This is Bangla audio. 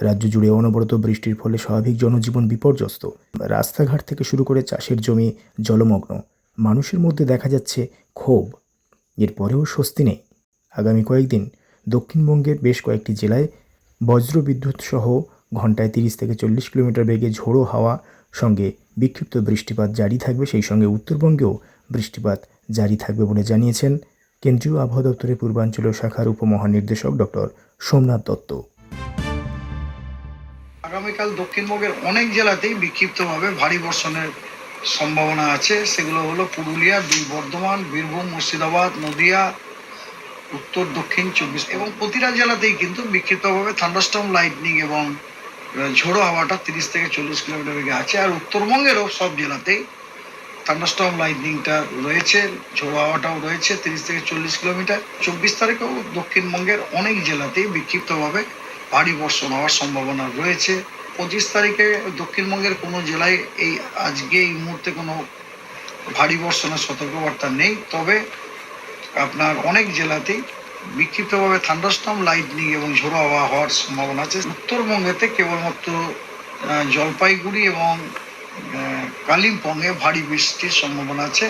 রাজ্য জুড়ে অনবরত বৃষ্টির ফলে স্বাভাবিক জনজীবন বিপর্যস্ত। রাস্তাঘাট থেকে শুরু করে চাষের জমি জলমগ্ন। মানুষের মধ্যে দেখা যাচ্ছে ক্ষোভ। এরপরেও স্বস্তি নেই। আগামী কয়েকদিন দক্ষিণবঙ্গের বেশ কয়েকটি জেলায় বজ্রবিদ্যুৎ সহ ঘন্টায় তিরিশ থেকে চল্লিশ কিলোমিটার বেগে ঝোড়ো হাওয়া সঙ্গে বিক্ষিপ্ত বৃষ্টিপাত জারি থাকবে। সেই সঙ্গে উত্তরবঙ্গেও বৃষ্টিপাত জারি থাকবে বলে জানিয়েছেন কেন্দ্রীয় আবহাওয়া দপ্তরের পূর্বাঞ্চলীয় শাখার উপমহানির্দেশক ডক্টর সোমনাথ দত্ত। আগামীকাল দক্ষিণবঙ্গের অনেক জেলাতেই বিক্ষিপ্তভাবে ভারী বর্ষণের সম্ভাবনা আছে। সেগুলো হলো পুরুলিয়া, বর্ধমান, বীরভূম, মুর্শিদাবাদ, নদিয়া, উত্তর, দক্ষিণ, চব্বিশ এবং প্রতিটা জেলাতেই কিন্তু বিক্ষিপ্তভাবে থান্ডারস্টর্ম লাইটনিং এবং ঝোড়ো হাওয়াটা তিরিশ থেকে চল্লিশ কিলোমিটার বেগে আছে। আর উত্তরবঙ্গেরও সব জেলাতেই থান্ডারস্টর্ম লাইটনিংটা রয়েছে, ঝোড়ো হাওয়াটাও রয়েছে তিরিশ থেকে চল্লিশ কিলোমিটার। চব্বিশ তারিখেও দক্ষিণবঙ্গের অনেক জেলাতেই বিক্ষিপ্তভাবে ভারী বর্ষণ হওয়ার সম্ভাবনা রয়েছে। পঁচিশ তারিখে দক্ষিণবঙ্গের কোনো জেলায় এই আজকে এই মুহূর্তে কোনো ভারী বর্ষণের সতর্কবার্তা নেই। তবে আপনার অনেক জেলাতেই বিক্ষিপ্তভাবে থান্ডারস্টর্ম লাইটনিং এবং ঝোড়ো হাওয়া হওয়ার সম্ভাবনা আছে। উত্তরবঙ্গেতে কেবলমাত্র জলপাইগুড়ি এবং কালিম্পংয়ে ভারী বৃষ্টির সম্ভাবনা আছে।